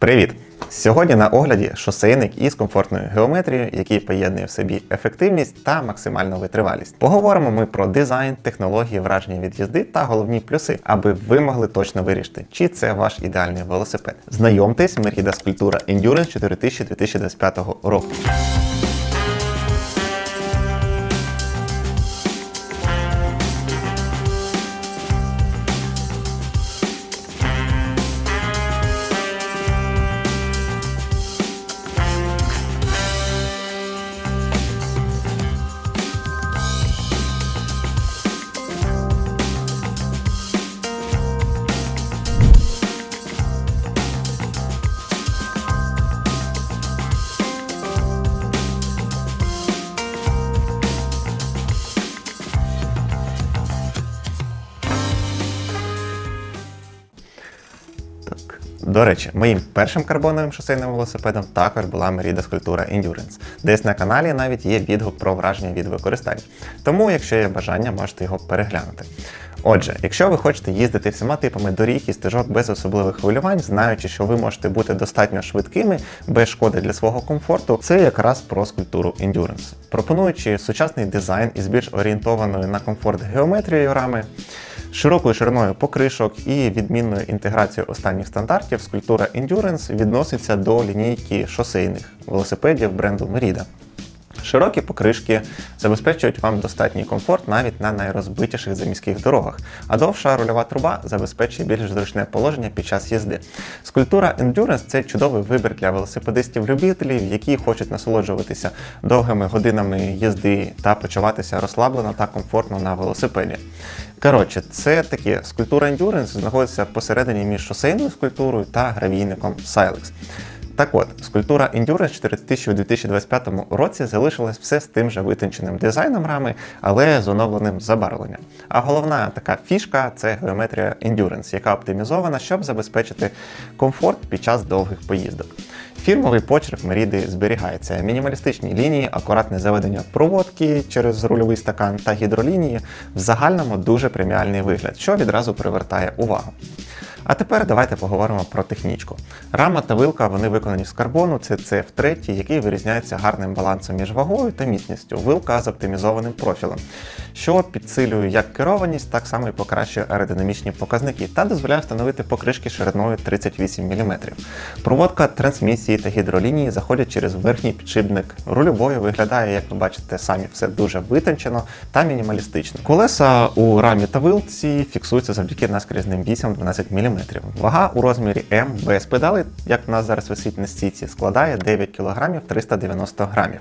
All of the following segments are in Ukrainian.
Привіт! Сьогодні на огляді шосейник із комфортною геометрією, який поєднує в собі ефективність та максимальну витривалість. Поговоримо ми про дизайн, технології, враження від їзди та головні плюси, аби ви могли точно вирішити, чи це ваш ідеальний велосипед. Знайомтесь, Merida скульптура Endurance 4000 2025 року. До речі, моїм першим карбоновим шосейним велосипедом також була Merida скульптура Endurance. Десь на каналі навіть є відгук про враження від використання. Тому, якщо є бажання, можете його переглянути. Отже, якщо ви хочете їздити всіма типами доріг і стежок без особливих хвилювань, знаючи, що ви можете бути достатньо швидкими, без шкоди для свого комфорту, це якраз про скульптуру Endurance. Пропонуючи сучасний дизайн із більш орієнтованою на комфорт геометрією рами, широкою шириною покришок і відмінною інтеграцією останніх стандартів, скульптура Endurance відноситься до лінійки шосейних велосипедів бренду Merida. Широкі покришки забезпечують вам достатній комфорт навіть на найрозбитіших заміських дорогах, а довша рульова труба забезпечує більш зручне положення під час їзди. Скульптура Endurance це чудовий вибір для велосипедистів-любителів, які хочуть насолоджуватися довгими годинами їзди та почуватися розслаблено та комфортно на велосипеді. Коротше, це таке скульптура Endurance знаходиться посередині між шосейною скульптурою та гравійником Silex. Так от, скульптура Endurance 4000 у 2025 році залишилась все з тим же витонченим дизайном рами, але з оновленим забарвленням. А головна така фішка це геометрія Endurance, яка оптимізована, щоб забезпечити комфорт під час довгих поїздок. Фірмовий почерк Меріди зберігається. Мінімалістичні лінії, акуратне заведення проводки через рульовий стакан та гідролінії в загальному дуже преміальний вигляд, що відразу привертає увагу. А тепер давайте поговоримо про технічку. Рама та вилка вони виконані з карбону, це CF3, який вирізняється гарним балансом між вагою та міцністю. Вилка з оптимізованим профілем, що підсилює як керованість, так само і покращує аеродинамічні показники та дозволяє встановити покришки шириною 38 мм. Проводка трансмісії та гідролінії заходять через верхній підшипник. Рульовою виглядає, як ви бачите, самі все дуже витончено та мінімалістично. Колеса у рамі та вилці фіксуються завдяки наскрізним вісям 12 мм. Вага у розмірі М без педалей, як в нас зараз висить на стійці, складає 9 кг 390 грамів.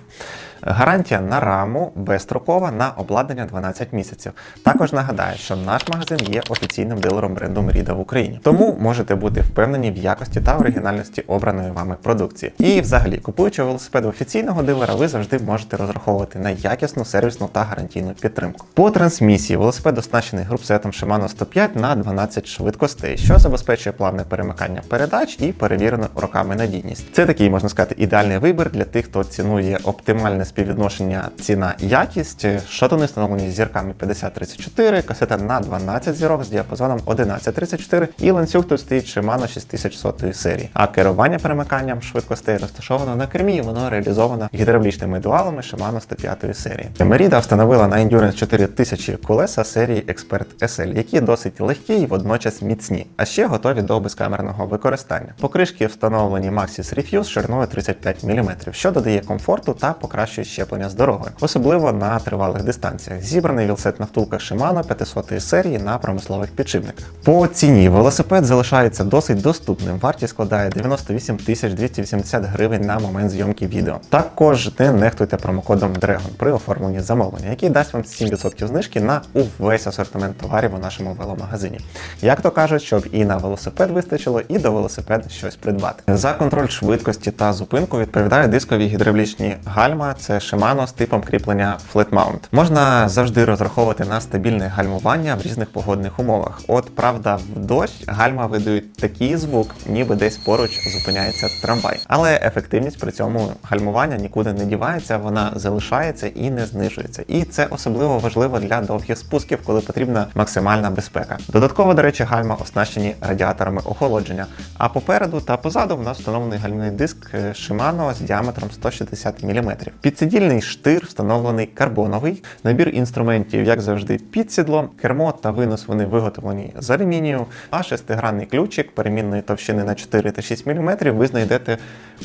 Гарантія на раму безстрокова на обладнання 12 місяців. Також нагадаю, що наш магазин є офіційним дилером бренду Merida в Україні. Тому можете бути впевнені в якості та оригінальності обраної вами продукції. І взагалі, купуючи велосипед офіційного дилера, ви завжди можете розраховувати на якісну сервісну та гарантійну підтримку. По трансмісії велосипед оснащений групсетом Shimano 105 на 12 швидкостей, що забезпечує плавне перемикання передач і перевірену роками надійність. Це такий, можна сказати, ідеальний вибір для тих, хто цінує оптимальне співвідношення ціна-якість. Шатуни встановлені зірками 5034, касета на 12 зірок з діапазоном 1134 і ланцюг тут стоїть Shimano 6100 серії. А керування перемиканням швидкостей розташовано на кермі, і воно реалізовано гідравлічними дуалами Shimano 105 серії. Merida встановила на Endurance 4000 колеса серії Expert SL, які досить легкі і водночас міцні, а ще готові до безкамерного використання. Покришки встановлені Maxxis Refuse шириною 35 мм, що додає комфорту та покращує щеплення з дорогою, особливо на тривалих дистанціях. Зібраний вілсет на втулках Shimano 500 серії на промислових підшипниках. По ціні велосипед залишається досить доступним. Вартість складає 98 280 гривень на момент зйомки відео. Також не нехтуйте промокодом DRAGON при оформленні замовлення, який дасть вам 7% знижки на увесь асортимент товарів у нашому веломагазині. Як то кажуть, щоб і на велосипед вистачило, і до велосипеда щось придбати. За контроль швидкості та зупинку відповідає дискові гідравлічні гальма. Це Shimano з типом кріплення Flat Mount. Можна завжди розраховувати на стабільне гальмування в різних погодних умовах. От правда, в дощ гальма видають такий звук, ніби десь поруч зупиняється трамвай. Але ефективність при цьому гальмування нікуди не дівається, вона залишається і не знижується. І це особливо важливо для довгих спусків, коли потрібна максимальна безпека. Додатково, до речі, гальма оснащені радіаторами охолодження. А попереду та позаду в нас встановлений гальмівний диск е, Shimano з діаметром 160 мм. Підсидільний штир встановлений карбоновий, набір інструментів, як завжди, під сідлом, кермо та винос вони виготовлені з алюмінію, а шестигранний ключик перемінної товщини на 4 та 6 мм ви знайдете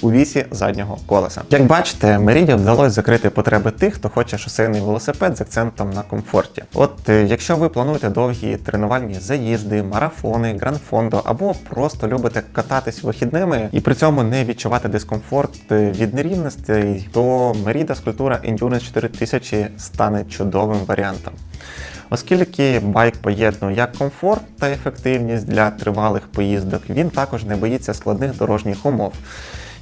у вісі заднього колеса. Як бачите, Meridia вдалося закрити потреби тих, хто хоче шосейний велосипед з акцентом на комфорті. От е, якщо ви плануєте довгі тренувальні заїзди, марафони, гранд-фондо або просто любите кататись вихідними і при цьому не відчувати дискомфорт е, від нерівностей, то Merida Скульптура Endurance 4000 стане чудовим варіантом. Оскільки байк поєднує як комфорт та ефективність для тривалих поїздок, він також не боїться складних дорожніх умов.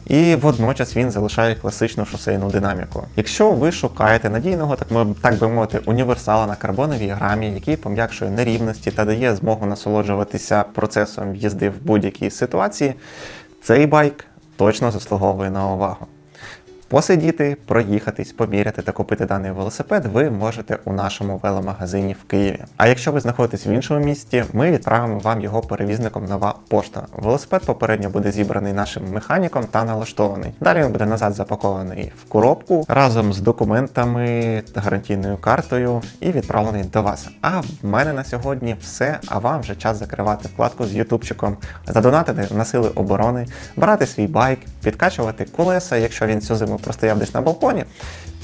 І водночас він залишає класичну шосейну динаміку. Якщо ви шукаєте надійного, так ми так би мовити, універсала на карбоновій грамі, який пом'якшує нерівності та дає змогу насолоджуватися процесом їзди в будь-якій ситуації, цей байк точно заслуговує на увагу. Посидіти, проїхатись, поміряти та купити даний велосипед ви можете у нашому веломагазині в Києві. А якщо ви знаходитесь в іншому місті, ми відправимо вам його перевізником нова пошта. Велосипед попередньо буде зібраний нашим механіком та налаштований. Далі він буде назад запакований в коробку разом з документами та гарантійною картою і відправлений до вас. А в мене на сьогодні все. А вам вже час закривати вкладку з ютубчиком, задонатити на сили оборони, брати свій байк, підкачувати колеса, якщо він цю зиму простояв десь на балконі,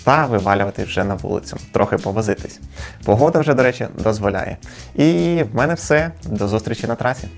та вивалювати вже на вулицю, трохи повозитись. Погода вже, до речі, дозволяє. І в мене все. До зустрічі на трасі.